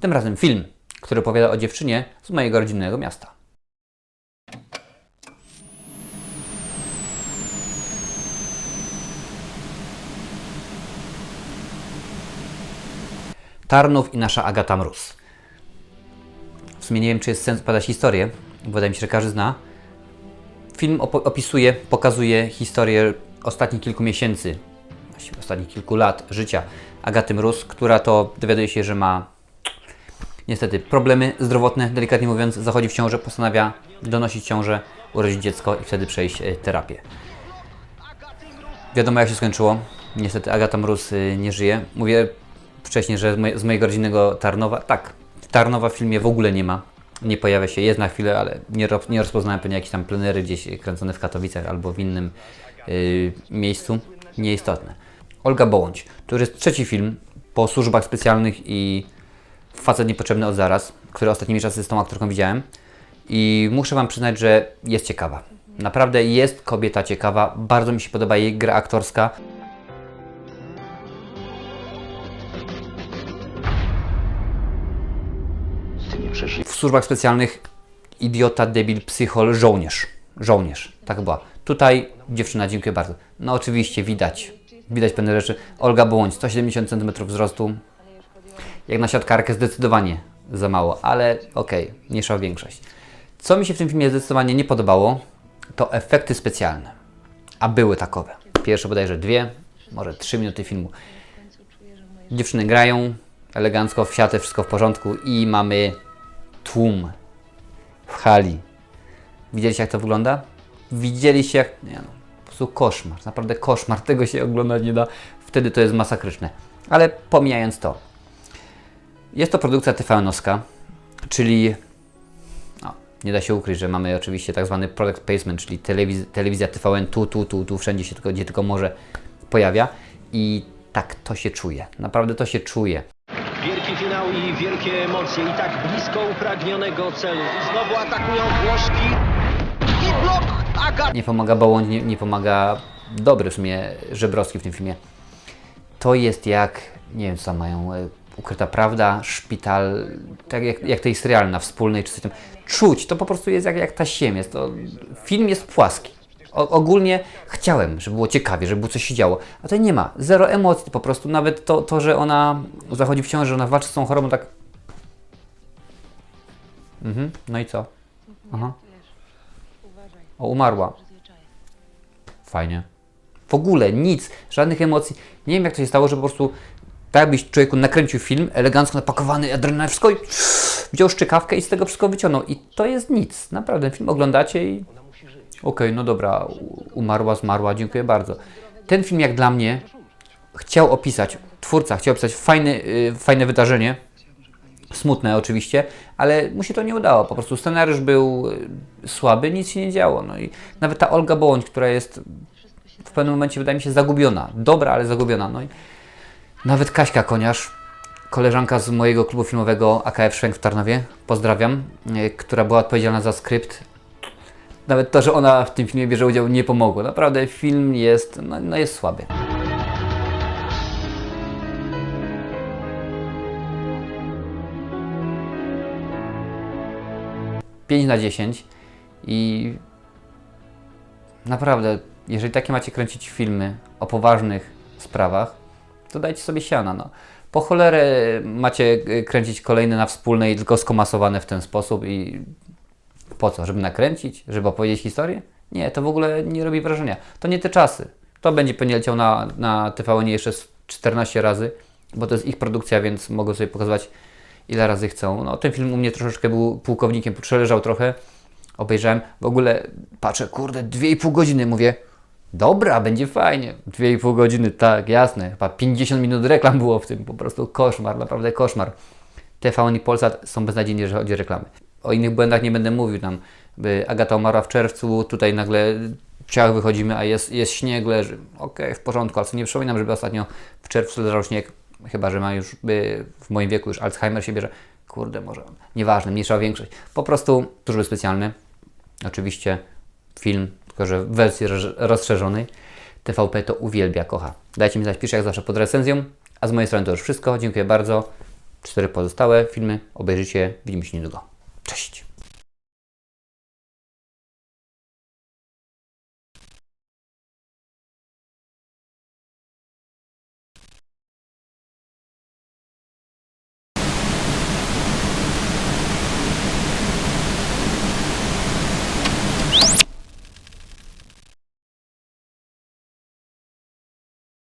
Tym razem film, który opowiada o dziewczynie z mojego rodzinnego miasta. Tarnów i nasza Agata Mróz. W sumie nie wiem, czy jest sens opowiadać historię, bo wydaje mi się, że każdy zna. Film opisuje, pokazuje historię ostatnich kilku miesięcy, ostatnich kilku lat życia Agaty Mróz, która to dowiaduje się, że ma niestety problemy zdrowotne, delikatnie mówiąc, zachodzi w ciążę, postanawia donosić ciążę, urodzić dziecko i wtedy przejść e, terapię. Wiadomo jak się skończyło. Niestety Agata Mróz y, nie żyje. Mówię wcześniej, że z, moj- z mojego rodzinnego Tarnowa. Tak, Tarnowa w filmie w ogóle nie ma. Nie pojawia się, jest na chwilę, ale nie, nie rozpoznałem pewnie jakieś tam plenery gdzieś kręcone w Katowicach albo w innym y, miejscu. Nieistotne. Olga Bołądź. To już jest trzeci film po służbach specjalnych i Facet Niepotrzebny od zaraz, który ostatnimi czasy z tą aktorką widziałem. I muszę Wam przyznać, że jest ciekawa. Naprawdę jest kobieta ciekawa. Bardzo mi się podoba jej gra aktorska. W służbach specjalnych idiota, debil, psychol, żołnierz. Żołnierz, tak była. Tutaj dziewczyna, dziękuję bardzo. No oczywiście widać, widać pewne rzeczy. Olga Błądź, 170 cm wzrostu. Jak na siatkarkę zdecydowanie za mało, ale okej, mniejsza większość. Co mi się w tym filmie zdecydowanie nie podobało, to efekty specjalne. A były takowe. Pierwsze bodajże dwie, może trzy minuty filmu. Dziewczyny grają elegancko, w siatę, wszystko w porządku i mamy tłum w hali. Widzieliście jak to wygląda? Widzieliście jak... Nie no, po prostu koszmar, naprawdę koszmar, tego się oglądać nie da. Wtedy to jest masakryczne. Ale pomijając to. Jest to produkcja TVN-owska, czyli no, nie da się ukryć, że mamy oczywiście tak zwany product placement, czyli telewiz- telewizja TVN tu, tu, tu, tu, wszędzie się tylko, gdzie tylko może pojawia i tak to się czuje. Naprawdę to się czuje. Wielki finał i wielkie emocje i tak blisko upragnionego celu. Znowu atakują Włoszki i blok Agat. Nie pomaga Bołądź, nie, nie pomaga dobry w sumie Żebrowski w tym filmie. To jest jak, nie wiem co mają, e, Ukryta Prawda, Szpital, tak jak, jak tej serial na Wspólnej czy coś tam. Czuć, to po prostu jest jak, jak ta ziemia. To, film jest płaski. O, ogólnie chciałem, żeby było ciekawie, żeby było coś się działo, a to nie ma. Zero emocji, po prostu nawet to, to że ona zachodzi w ciąży, że ona walczy z tą chorobą, tak... Mhm, no i co? Aha. O, umarła. Fajnie. W ogóle nic, żadnych emocji. Nie wiem jak to się stało, że po prostu tak jakbyś człowieku nakręcił film, elegancko napakowany, adrenalina, wszystko i wziął szczykawkę i z tego wszystko wyciągnął. I to jest nic. Naprawdę, film oglądacie i okej, no dobra, umarła, zmarła, dziękuję bardzo. Ten film jak dla mnie chciał opisać, twórca chciał opisać fajny, y, fajne wydarzenie, smutne oczywiście, ale mu się to nie udało. Po prostu scenariusz był y, słaby, nic się nie działo. No i nawet ta Olga Bołądź, która jest w pewnym momencie wydaje mi się zagubiona. Dobra, ale zagubiona. No i nawet Kaśka Koniarz, koleżanka z mojego klubu filmowego AKF Szwęk w Tarnowie, pozdrawiam, y, która była odpowiedzialna za skrypt. Nawet to, że ona w tym filmie bierze udział, nie pomogło. Naprawdę film jest, no, no jest słaby. Pięć na 10 i naprawdę, jeżeli takie macie kręcić filmy o poważnych sprawach, to dajcie sobie siana. No. Po cholerę macie y, kręcić kolejne na wspólnej, tylko skomasowane w ten sposób i po co? Żeby nakręcić? Żeby opowiedzieć historię? Nie, to w ogóle nie robi wrażenia. To nie te czasy. To będzie pewnie leciał na, na TVN jeszcze z 14 razy, bo to jest ich produkcja, więc mogą sobie pokazywać ile razy chcą. No, ten film u mnie troszeczkę był pułkownikiem, przeleżał trochę. Obejrzałem, w ogóle patrzę, kurde, 2,5 godziny, mówię, dobra, będzie fajnie. 2,5 godziny, tak, jasne. Chyba 50 minut reklam było w tym, po prostu koszmar, naprawdę koszmar. TVN i Polsat są beznadziejni, jeżeli chodzi o reklamy. O innych błędach nie będę mówił, tam Agata umarła w czerwcu, tutaj nagle ciach wychodzimy, a jest, jest śnieg, leży. Okej, w porządku, ale co nie przypominam, żeby ostatnio w czerwcu leżał śnieg, chyba, że ma już by w moim wieku już Alzheimer się bierze. Kurde, może, nieważne, mniejsza większość. Po prostu służby specjalne, oczywiście film, tylko że w wersji roz- rozszerzonej. TVP to uwielbia, kocha. Dajcie mi znać, piszę jak zawsze pod recenzją. A z mojej strony to już wszystko. Dziękuję bardzo. cztery pozostałe filmy obejrzycie. Widzimy się niedługo. Cześć!